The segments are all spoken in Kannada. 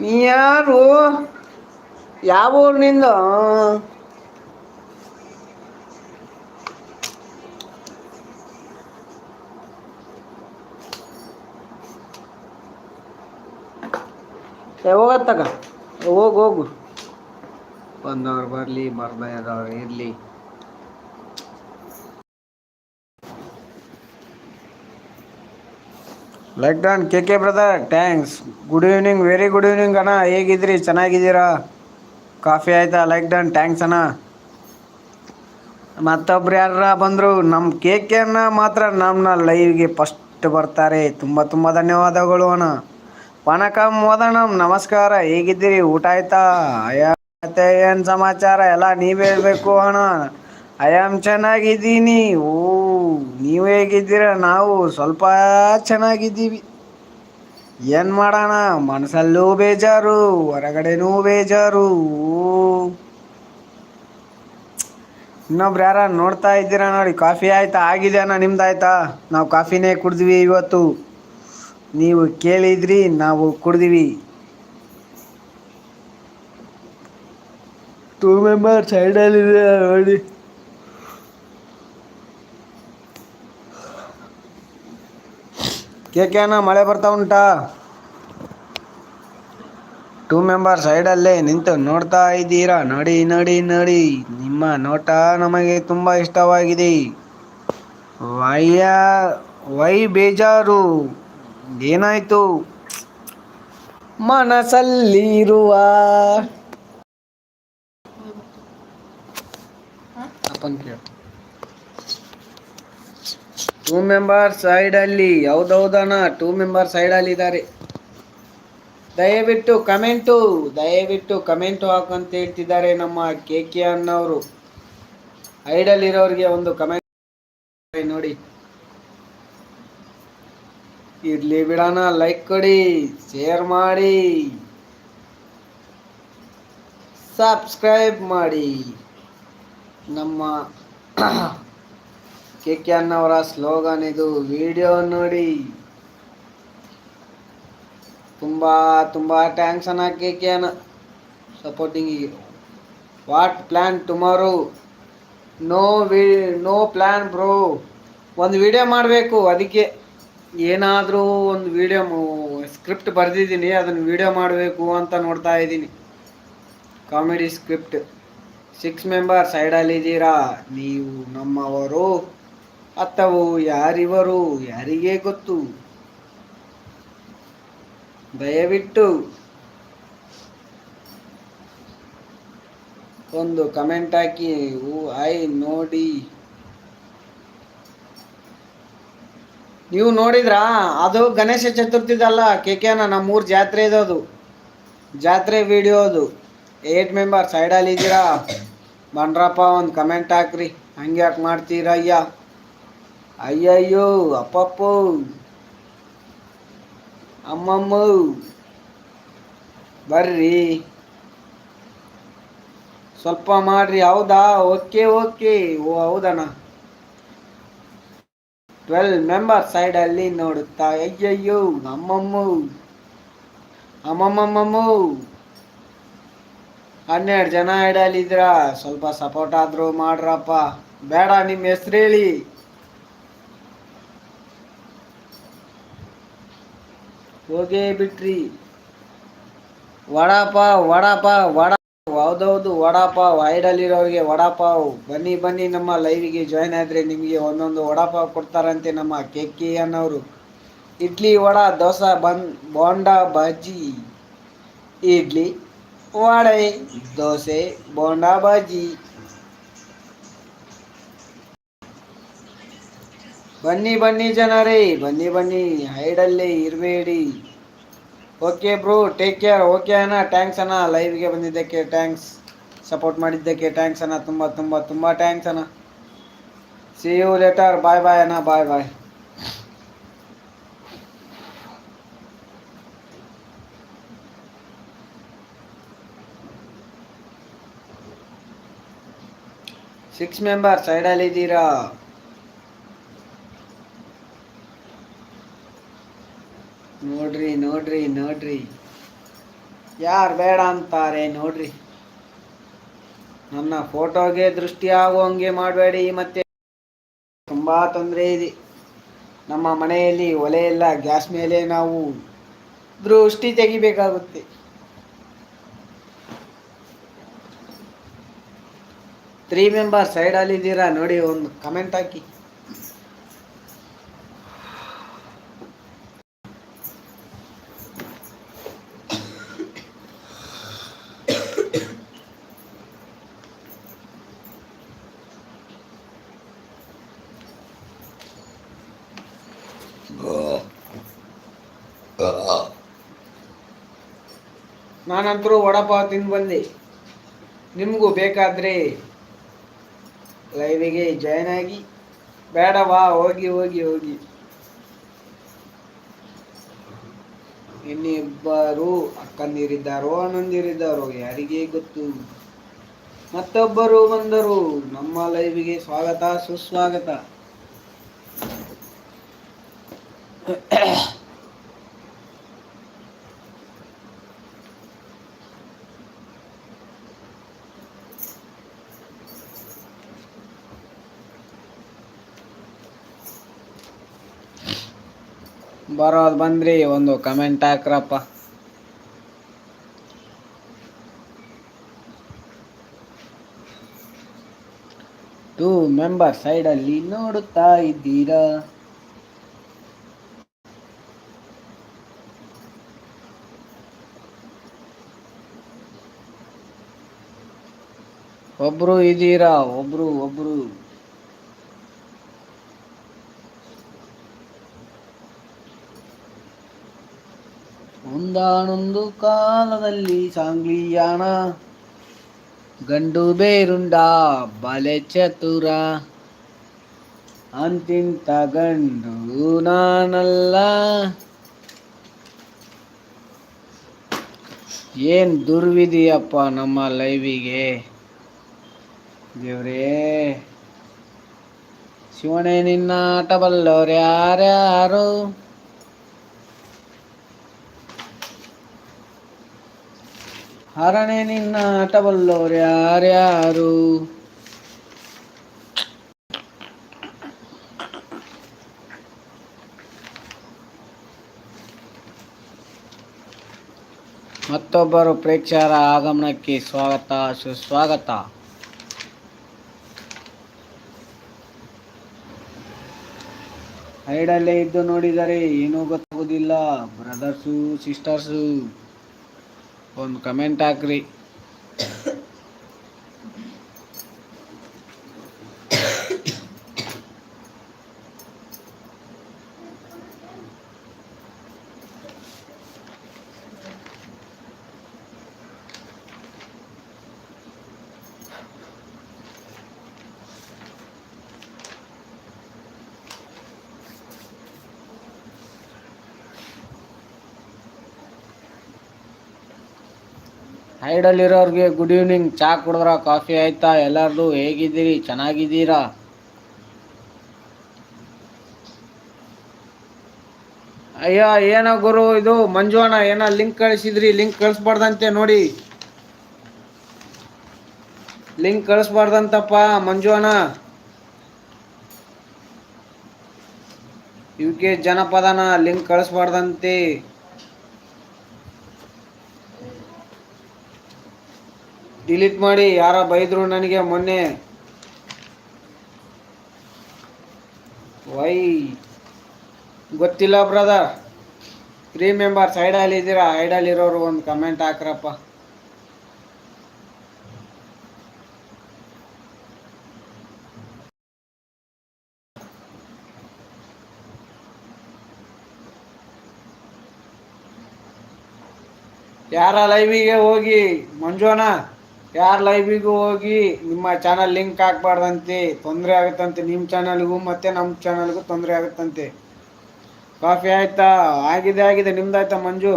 ನೀ ಯಾರು ಯಾವ ಊರಿನಿಂದ ಹೋಗತ್ತಕ್ಕ. ಹೋಗು ಹೋಗು. ಬಂದವ್ರು ಬರಲಿ ಬರ್ದವ್ರು ಇರಲಿ. Like done K K brother thanks good evening very good evening ಅಣ್ಣ ಹೇಗಿದ್ರಿ ಚೆನ್ನಾಗಿದ್ದೀರಾ? ಕಾಫಿ ಆಯ್ತಾ? ಲೈಕ್ ಡನ್ ಥ್ಯಾಂಕ್ಸ್ ಅಣ್ಣ ಮತ್ತೊಬ್ರು ಯಾರ ಬಂದರು? ನಮ್ಮ ಕೆ ಕೆ ಅನ್ನ ಮಾತ್ರ ನಮ್ಮನ್ನ ಲೈವ್ಗೆ ಫಸ್ಟ್ ಬರ್ತಾರೆ. ತುಂಬ ತುಂಬ ಧನ್ಯವಾದಗಳು ಅಣ್ಣ ವಣಕಂ ಓದಣ್ಣ ನಮಸ್ಕಾರ. ಹೇಗಿದ್ದೀರಿ? ಊಟ ಆಯ್ತಾ? ಮತ್ತೆ ಏನು ಸಮಾಚಾರ? ಎಲ್ಲ ನೀವೇ ಹೇಳಬೇಕು ಅಣ್ಣ ಆಮ್ ಚೆನ್ನಾಗಿದ್ದೀನಿ. ಓ ನೀವು ಹೇಗಿದ್ದೀರ? ನಾವು ಸ್ವಲ್ಪ ಚೆನ್ನಾಗಿದ್ದೀವಿ. ಏನು ಮಾಡೋಣ? ಮನಸಲ್ಲೂ ಬೇಜಾರು, ಹೊರಗಡೆನೂ ಬೇಜಾರು. ಇನ್ನೊಬ್ರು ಯಾರ ನೋಡ್ತಾ ಇದ್ದೀರಾ ನೋಡಿ, ಕಾಫಿ ಆಯ್ತಾ? ಆಗಿದೆ ಅಣ್ಣ ನಿಮ್ದು ಆಯ್ತಾ ನಾವು ಕಾಫಿನೇ ಕುಡಿದ್ವಿ ಇವತ್ತು. ನೀವು ಕೇಳಿದ್ರಿ, ನಾವು ಕುಡಿದ್ವಿ. ಟೂ ಮೆಂಬರ್ ಸೈಡಲ್ಲಿದೆ ನೋಡಿ. ಕೇಕೆನ ಮಳೆ ಬರ್ತಾ ಉಂಟಾ? ಟೂ ಮೆಂಬರ್ ಸೈಡಲ್ಲೇ ನಿಂತು ನೋಡ್ತಾ ಇದ್ದೀರಾ? ನೋಡಿ ನೋಡಿ, ನಡಿ. ನಿಮ್ಮ ನೋಟ ನಮಗೆ ತುಂಬ ಇಷ್ಟವಾಗಿದೆ. ವಯ್ಯ, ವೈ ಬೇಜಾರು. ಏನಾಯ್ತು? ಮನಸ್ಸಲ್ಲಿರುವ ಅಪ್ಪನ್ ಕೇಳು ಟೂ ಮೆಂಬರ್ ಸೈಡಲ್ಲಿ ಹೌದೌದಣ್ಣ ಟೂ ಮೆಂಬರ್ ಸೈಡಲ್ಲಿ ಇದ್ದಾರೆ. ದಯವಿಟ್ಟು ಕಮೆಂಟು ದಯವಿಟ್ಟು ಕಮೆಂಟು ಹಾಕಂತ ಹೇಳ್ತಿದ್ದಾರೆ ನಮ್ಮ ಕೆ ಕೆ ಅನ್ನೋರು ಐಡಲ್ ಇರೋರಿಗೆ ಒಂದು ಕಮೆಂಟ್ ನೋಡಿ. ಇರ್ಲಿ ಬಿಡೋಣ ಲೈಕ್ ಕೊಡಿ ಶೇರ್ ಮಾಡಿ. ಸಬ್ಸ್ಕ್ರೈಬ್ ಮಾಡಿ. ನಮ್ಮ ಕೆ ಕೆ ಅನ್ನವರ ಸ್ಲೋಗನ್ ಇದು. ವಿಡಿಯೋ ನೋಡಿ. ತುಂಬ ತುಂಬ ಟ್ಯಾಂಕ್ಸ್ ಅನ್ನ ಕೆ ಕೆ ಅನ್ನ ಸಪೋರ್ಟಿಂಗಿಗೆ what plan tomorrow no we no plan bro ಒಂದು ವಿಡಿಯೋ ಮಾಡಬೇಕು, ಅದಕ್ಕೆ ಏನಾದರೂ ಒಂದು ವಿಡಿಯೋ ಸ್ಕ್ರಿಪ್ಟ್ ಬರೆದಿದ್ದೀನಿ ಅದನ್ನು ವಿಡಿಯೋ ಮಾಡಬೇಕು ಅಂತ ನೋಡ್ತಾ ಇದ್ದೀನಿ. ಕಾಮಿಡಿ ಸ್ಕ್ರಿಪ್ಟ್ ಸಿಕ್ಸ್ ಮೆಂಬರ್ ಸೈಡಲ್ಲಿದ್ದೀರಾ ನೀವು ನಮ್ಮವರು ಅಥವಾ ಯಾರಿವರು? ಯಾರಿಗೇ ಗೊತ್ತು? ದಯವಿಟ್ಟು ಒಂದು ಕಮೆಂಟ್ ಹಾಕಿ ಐ, ನೋಡಿ. ನೀವು ನೋಡಿದ್ರಾ? ಅದು ಗಣೇಶ ಚತುರ್ಥಿದಲ್ಲ, ಕೆ ಕೆನ ನಮ್ಮೂರು ಜಾತ್ರೆ ಅದು. ಜಾತ್ರೆ ವಿಡಿಯೋ ಅದು. ಏಟ್ ಮೆಂಬರ್ ಸೈಡಲ್ಲಿ ಇದ್ದೀರಾ ಬಂಡ್ರಪ್ಪ ಒಂದು ಕಮೆಂಟ್ ಹಾಕ್ರಿ. ಹಂಗ್ಯಾಕೆ ಮಾಡ್ತೀರಾ ಅಯ್ಯ ಅಯ್ಯಯ್ಯೋ, ಅಪ್ಪಪ್ಪೋ. ಅಮ್ಮಮ್ಮ. ಬರ್ರಿ. ಸ್ವಲ್ಪ ಮಾಡ್ರಿ. ಹೌದಾ? Okay okay. ಓ, ಹೌದಣ್ಣ. ಟ್ವೆಲ್ ಮೆಂಬರ್ ಸೈಡಲ್ಲಿ ನೋಡುತ್ತಾ. ಅಯ್ಯಯ್ಯೋ, ಅಮ್ಮಮ್ಮ. ಅಮ್ಮಮ್ಮಮ್ಮ ಹನ್ನೆರಡು ಜನ ಇಡಲಿದ್ರ ಸ್ವಲ್ಪ ಸಪೋರ್ಟ್ ಆದರೂ ಮಾಡ್ರಪ್ಪ. ಬೇಡ ನಿಮ್ಮ ಹೆಸ್ರು ಹೇಳಿ. ಹೋಗೇ ಬಿಟ್ರಿ. ವಡಾಪಾವ್ ವಡಾಪಾವ್ ವಡ ಹೌದೌದು ವಡಾಪಾವ್ ಐಡಲ್ಲಿರೋರಿಗೆ ವಡಾಪಾವ್ ಬನ್ನಿ ಬನ್ನಿ ನಮ್ಮ ಲೈವಿಗೆ ಜಾಯ್ನ್ ಆದರೆ ನಿಮಗೆ ಒಂದೊಂದು ವಡಾಪಾವ್ ಕೊಡ್ತಾರಂತೆ ನಮ್ಮ ಕೆ ಕೆ ಅನ್ನೋರು ಇಡ್ಲಿ ವಡ, ದೋಸೆ, ಬನ್ ಬೋಂಡಾ ಬಾಜಿ ಇಡ್ಲಿ ವಡೆ, ದೋಸೆ, ಬೋಂಡಾ, ಬಜ್ಜಿ. ಬನ್ನಿ ಬನ್ನಿ ಜನರೇ, ಬನ್ನಿ ಬನ್ನಿ, ಹೈಡಲ್ಲೇ, ಇರಬೇಡಿ. Okay bro take care okay ಅಣ್ಣ ಟ್ಯಾಂಕ್ಸ್ ಅಣ್ಣ. ಲೈವ್ಗೆ ಬಂದಿದ್ದಕ್ಕೆ ಟ್ಯಾಂಕ್ಸ್ ಸಪೋರ್ಟ್ ಮಾಡಿದ್ದಕ್ಕೆ ಟ್ಯಾಂಕ್ಸ್ ಅಣ್ಣ. ತುಂಬ ತುಂಬ ತುಂಬ ಟ್ಯಾಂಕ್ಸ್ ಅಣ್ಣ. See you later bye bye ಅಣ್ಣ. ಬಾಯ್ ಬಾಯ್ ಸಿಕ್ಸ್ ಮೆಂಬರ್ ಸೈಡಲ್ಲಿದ್ದೀರಾ ನೋಡ್ರಿ ನೋಡ್ರಿ ನೋಡ್ರಿ. ಯಾರು ಬೇಡ ಅಂತಾರೆ ನೋಡ್ರಿ. ನನ್ನ ಫೋಟೋಗೆ ದೃಷ್ಟಿ ಆಗುವಂಗೆ ಮಾಡಬೇಡಿ, ಮತ್ತೆ ತುಂಬ ತೊಂದರೆ ಇದೆ. ನಮ್ಮ ಮನೆಯಲ್ಲಿ ಒಲೆ ಎಲ್ಲ ಗ್ಯಾಸ್ ಮೇಲೆ ನಾವು ದೃಷ್ಟಿ ತೆಗಿಬೇಕಾಗುತ್ತೆ. ತ್ರೀ ಮೆಂಬರ್ ಸೈಡಲ್ಲಿದ್ದೀರಾ ನೋಡಿ, ಒಂದು ಕಮೆಂಟ್ ಹಾಕಿ. ನಾನಂತರೂ ವಡಪಾವ್ ತಿಂದು ಬಂದೆ. ನಿಮಗೂ ಬೇಕಾದರೆ ಲೈವಿಗೆ ಜಾಯ್ನ್ ಆಗಿ. ಬೇಡವಾ, ಹೋಗಿ ಹೋಗಿ ಹೋಗಿ. ಇನ್ನಿಬ್ಬರು ಅಕ್ಕಂದಿರಿದ್ದಾರೋ, ಅಣ್ಣಂದಿರಿದ್ದಾರೋ, ಯಾರಿಗೇ ಗೊತ್ತು? ಮತ್ತೊಬ್ಬರು ಬಂದರು. ನಮ್ಮ ಲೈವಿಗೆ ಸ್ವಾಗತ, ಸುಸ್ವಾಗತ. ಬರೋದು ಬಂದ್ರಿ ಒಂದು ಕಮೆಂಟ್ ಹಾಕ್ರಪ್ಪ. ಟೂ ಮೆಂಬರ್ ಸೈಡಲ್ಲಿ ನೋಡುತ್ತಾ ಇದ್ದೀರಾ? ಒಬ್ರು ಇದ್ದೀರಾ? ಒಬ್ರು ಒಬ್ರು. ಒಂದಾನೊಂದು ಕಾಲದಲ್ಲಿ ಸಾಂಗ್ಲಿಯಾಣ. ಗಂಡು ಬೇರುಂಡ ಬಲೆ ಚತುರ. ಅಂತಿಂತ ಗಂಡು ನಾನಲ್ಲ. ಏನ್ ದುರ್ವಿಧಿಯಪ್ಪ ನಮ್ಮ ಲೈವಿಗೆ. ದೇವ್ರೇ, ಶಿವನೇ ನಿನ್ನ ಆಟ ಬಲ್ಲವ್ರು ಯಾರ್ಯಾರು ಹರಣೆ ನಿನ್ನ ಆಟವಲ್ಲೋರು ಯಾರ್ಯಾರು? ಮತ್ತೊಬ್ಬರು ಪ್ರೇಕ್ಷಕರ ಆಗಮನಕ್ಕೆ ಸ್ವಾಗತ, ಸುಸ್ವಾಗತ. ಸೈಡಲ್ಲೇ ಇದ್ದು ನೋಡಿದರೆ ಏನೂ ಗೊತ್ತಾಗೋದಿಲ್ಲ ಬ್ರದರ್ಸು, ಸಿಸ್ಟರ್ಸು. ಒಂದು ಕಮೆಂಟ್ ಹಾಕ್ರಿ. ಸೈಡಲ್ಲಿರೋರ್ಗೆ ಗುಡ್ ಈವ್ನಿಂಗ್ ಚಾ ಕುಡಿದ್ರ ಕಾಫಿ ಆಯ್ತಾ, ಎಲ್ಲರದು ಹೇಗಿದ್ದೀರಿ, ಚೆನ್ನಾಗಿದ್ದೀರಾ? ಅಯ್ಯೋ, ಏನೋ ಗುರು, ಇದು ಮಂಜು ಅಣ್ಣ ಏನೋ ಲಿಂಕ್ ಕಳಿಸಿದ್ರಿ ಲಿಂಕ್ ಕಳಿಸ್ಬಾರ್ದಂತೆ ನೋಡಿ. ಲಿಂಕ್ ಕಳಿಸ್ಬಾರ್ದಂತಪ್ಪ ಮಂಜು ಅಣ್ಣ ಕೆ ಜನಪದನ ಲಿಂಕ್ ಕಳಿಸ್ಬಾರ್ದಂತೆ. ಡಿಲೀಟ್ ಮಾಡಿ, ಯಾರ ಬೈದ್ರು ನನಗೆ ಮೊನ್ನೆ. ವೈ, ಗೊತ್ತಿಲ್ಲ ಬ್ರದರ್. ತ್ರೀ ಮೆಂಬರ್ಸ್ ಐಡಲ್ ಇದ್ದೀರಾ? ಇರೋರು ಒಂದು ಕಮೆಂಟ್ ಹಾಕ್ರಪ್ಪ. ಯಾರ ಲೈವಿಗೆ ಹೋಗಿ ಮಂಜುವನ ಯಾರ ಲೈವಿಗೂ ಹೋಗಿ ನಿಮ್ಮ ಚಾನಲ್ ಲಿಂಕ್ ಹಾಕ್ಬಾರ್ದಂತೆ, ತೊಂದರೆ ಆಗುತ್ತಂತೆ ನಿಮ್ಮ ಚಾನಲ್ಗೂ ಮತ್ತೆ ನಮ್ಮ ಚಾನಲ್ಗೂ ತೊಂದರೆ ಆಗುತ್ತಂತೆ. ಕಾಫಿ ಆಯ್ತಾ? ಆಗಿದೆ ಆಗಿದೆ. ನಿಮ್ದಾಯ್ತಾ ಮಂಜು?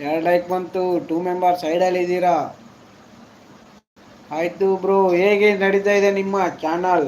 ಎರಡು ಲೈಕ್ ಬಂತು. ಟೂ ಮೆಂಬರ್ ಸೈಡಲ್ಲಿ ಇದ್ದೀರಾ? ಆಯಿತು ಬ್ರೋ. ಹೇಗೆ ನಡೀತಾ ಇದೆ ನಿಮ್ಮ ಚಾನಲ್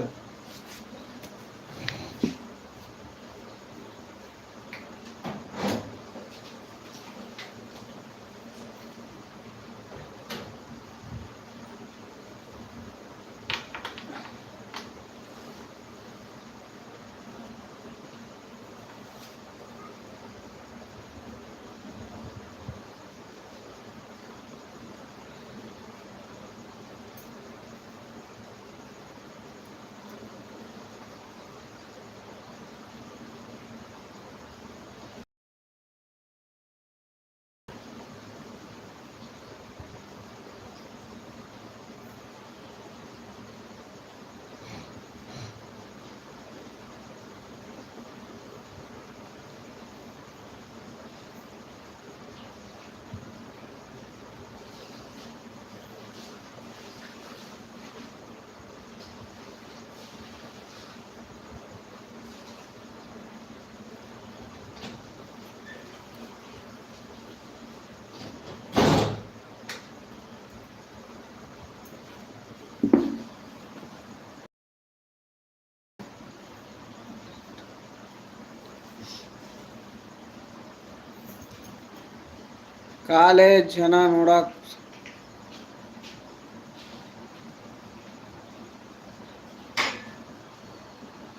ಕಾಲೇಜ್ ಜನ ನೋಡಕ್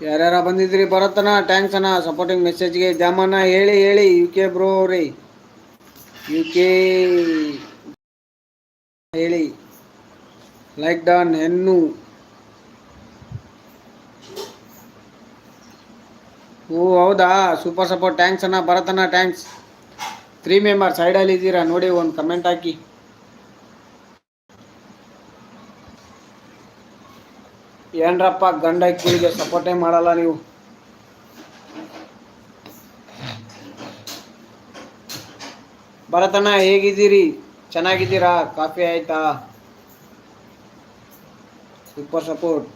ಯಾರ್ಯಾರ ಬಂದಿದ್ರಿ ಬರತ್ತನ ಟ್ಯಾಂಕ್ಸ್ ಅಣ್ಣ ಸಪೋರ್ಟಿಂಗ್ ಮೆಸೇಜ್ಗೆ ಜಾಮಣ್ಣ ಹೇಳಿ ಹೇಳಿ ಯು ಕೆ ಬ್ರೋ ರೀ. ಯು ಕೆ ಹೇಳಿ. ಲೈಕ್ ಡಾನ್ ಹೆಣ್ಣು. ಓ, ಹೌದಾ? ಸೂಪರ್ ಸಪೋರ್ಟ್ ಟ್ಯಾಂಕ್ಸ್ ಅಣ್ಣ ಭರತನ, ಟ್ಯಾಂಕ್ಸ್. ತ್ರೀ ಮೆಂಬರ್ ಸೈಡಲ್ಲಿ ಇದ್ದೀರಾ? ನೋಡಿ ಒಂದು ಕಮೆಂಟ್ ಹಾಕಿ. ಏನ್ರಪ್ಪ, ಗಂಡ ಕೀಳಿಗೆ ಸಪೋರ್ಟೇ ಮಾಡಲ್ಲ ನೀವು. ಭರತಣ್ಣ, ಹೇಗಿದ್ದೀರಿ? ಚೆನ್ನಾಗಿದ್ದೀರಾ? ಕಾಫಿ ಆಯ್ತಾ? ಸೂಪರ್ ಸಪೋರ್ಟ್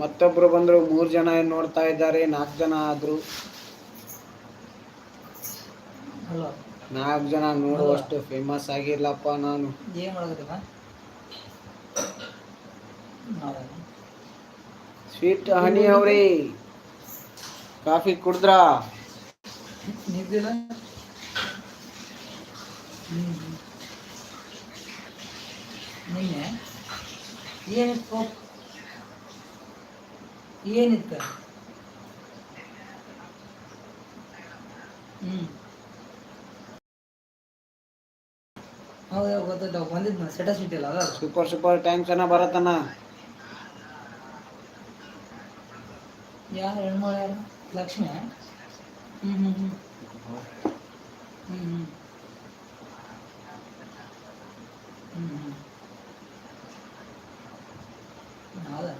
ಮತ್ತೊಬ್ರು ಬಂದ್ರು ಮೂರು ಜನ ನೋಡ್ತಾ ಇದ್ದಾರೆ? ನಾಲ್ಕು ಜನ ಆದ್ರು. ನಾಲ್ಕು ಜನ ನೋಡುವಷ್ಟು ಫೇಮಸ್ ಆಗಿರ್ಲಪ್ಪ ನಾನು. ಏನು ಮಾಡೋದಿಲ್ಲ ಸ್ವೀಟ್ ಹನಿ ಅವ್ರಿ. ಕಾಫಿ ಕುಡಿದ್ರ? ನಿದ್ದಿಲ್ಲ ನಿನ್ನೆ ಏನಿತ್ತು? ಏನಿತ್ತು? ಹ್ಞೂ ಹೌದು ಗೊತ್ತಿಲ್ಲ ಸ್ಟೇಟಸ್ ಇಟ್ಟಿಲ್ಲ ಅದ ಸೂಪರ್ ಸೂಪರ್ ಟೈಮ್ ಚೆನ್ನಾಗಿ ಬರತ್ತಣ್ಣ. ಯಾರು ಹೆಣ್ಮಗಳು ಯಾರು? ಲಕ್ಷ್ಮಿ ಹ್ಞೂ ಹ್ಞೂ ಹ್ಞೂ ಹ್ಞೂ ಹ್ಞೂ ಹ್ಞೂ ಹ್ಞೂ ಹೌದಾ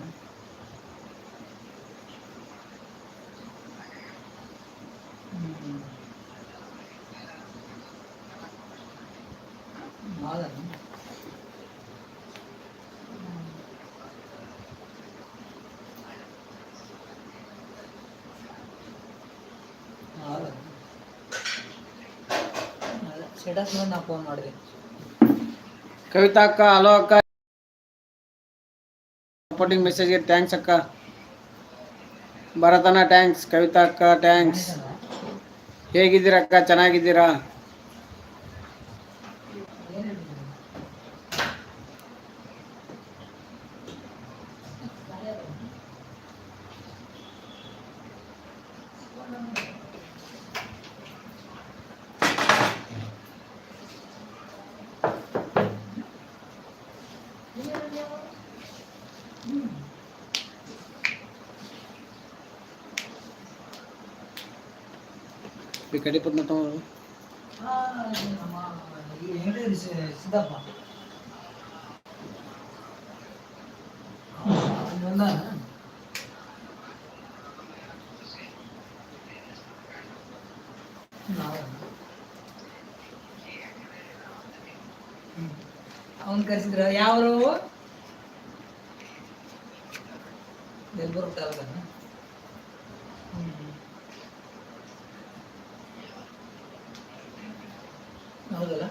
ಹ್ಞೂ ಹ್ಞೂ ಹೌದಾ ಹೌದಾ ಅದೇ ಸ್ಟೇಟಸ್ ನೋಡಿ ನಾ ಫೋನ್ ಮಾಡಿದೆ ಕವಿತಾ ಅಕ್ಕ ಹಲೋ ಅಕ್ಕ. ಸಪೋರ್ಟಿಂಗ್ ಮೆಸೇಜ್ಗೆ ಥ್ಯಾಂಕ್ಸ್ ಅಕ್ಕ. ಭರತನ ಟ್ಯಾಂಕ್ಸ್ ಕವಿತಾ ಅಕ್ಕ ಟ್ಯಾಂಕ್ಸ್ ಹೇಗಿದ್ದೀರಾ ಅಕ್ಕ ಚೆನ್ನಾಗಿದ್ದೀರಾ? ಈ ಕಡೆ ಪದ್ಮ ತಗೊಂಡು ಆ, ಇದು ನಮ್ಮ ಈ ಹೆಂಗೇರಿ ಸಿ- ಸಿದ್ದಪ್ಪ ಅಲ್ಲಿ ಬಂದಾನ? ಹೌದಾ? ಹ್ಮ್. ಅವನ್ ಕರ್ಸಿದ್ರ ಯಾವ್ರು ಹೌದಲ್ಲ?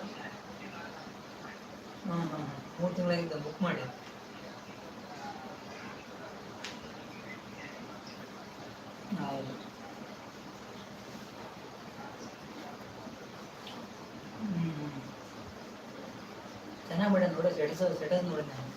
ತಿಂಗಳಾಗಿದ್ದ ಬುಕ್ ಮಾಡಿ. ಹೌದು. ಚೆನ್ನಾಗ್ ಮಾಡ್ಯಾನ ನೋಡ ಸ್ಟೇಟಸ್ ಸ್ಟೇಟಸ್ ನೋಡಿ. ನಾನು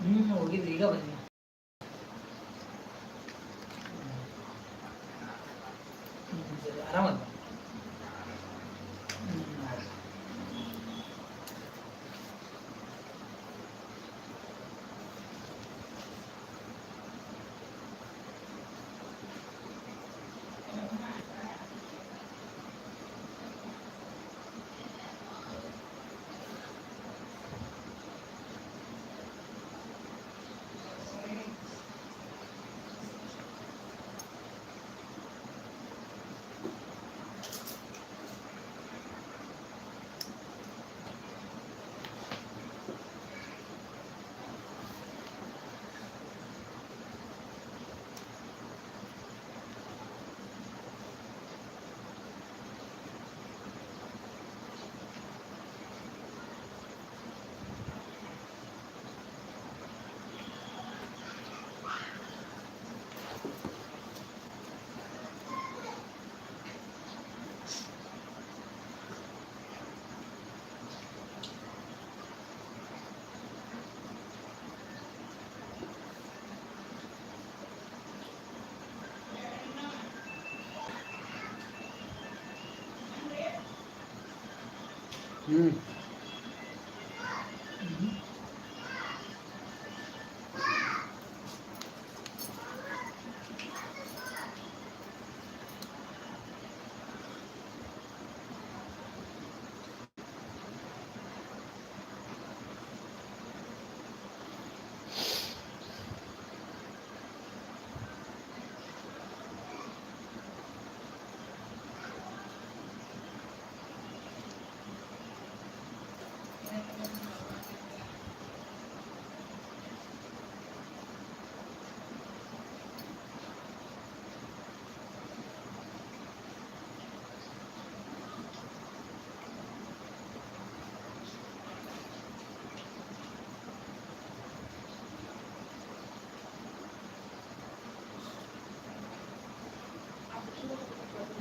ಹ್ಮ್ ಹೋಗಿದ್ವಿ ಈಗ ಬನ್ನಿ 嗯。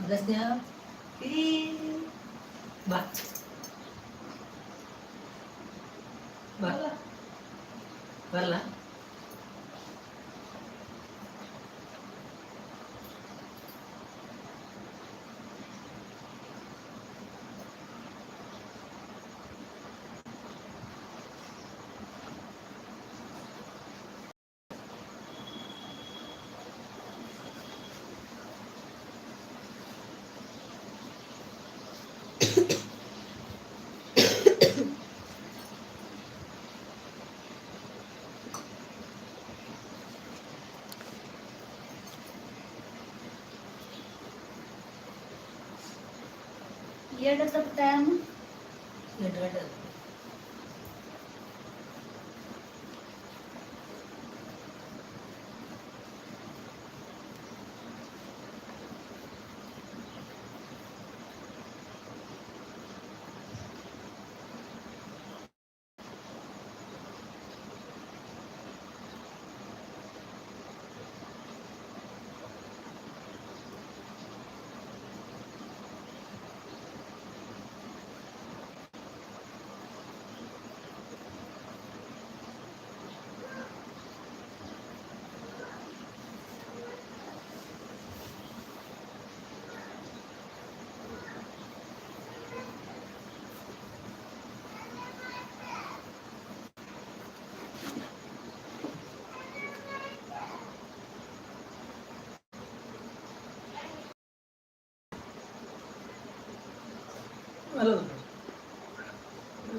Terusnya. Bye. ఏడ తప్పుతాయమ్మా ఎటు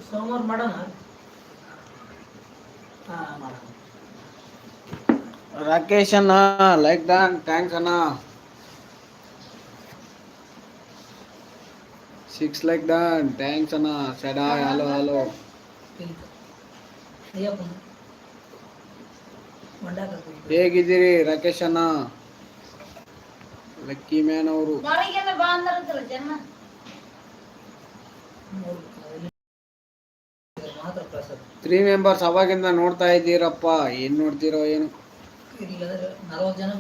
ಸೋಮವಾರ ಮಾಡೋಣ? ಹಾಂ ಮಾಡೋಣ. ರಾಕೇಶ್ ಅಣ್ಣ ಲೈಕ್ ದಾನ್ ಥ್ಯಾಂಕ್ಸ್ ಅಣ್ಣ. ಸಿಕ್ಸ್ ಲೈಕ್ ದಾನ್ ಥ್ಯಾಂಕ್ಸ್ ಅಣ್ಣ. ಸೆಡಾ ಹಲೋ ಹಲೋ ಹೇಗಿದ್ದೀರಿ ರಾಕೇಶ್ ಅಣ್ಣ? ಲಕ್ಕಿ ಮ್ಯಾನ್ ಅವರು. ತ್ರೀ ಮೆಂಬರ್ಸ್ ಅವಾಗಿಂದ ನೋಡ್ತಾ ಇದ್ದೀರಪ್ಪ ಏನ್ ನೋಡ್ತೀರೋ ಏನು? ನಲವತ್ತು ಜನ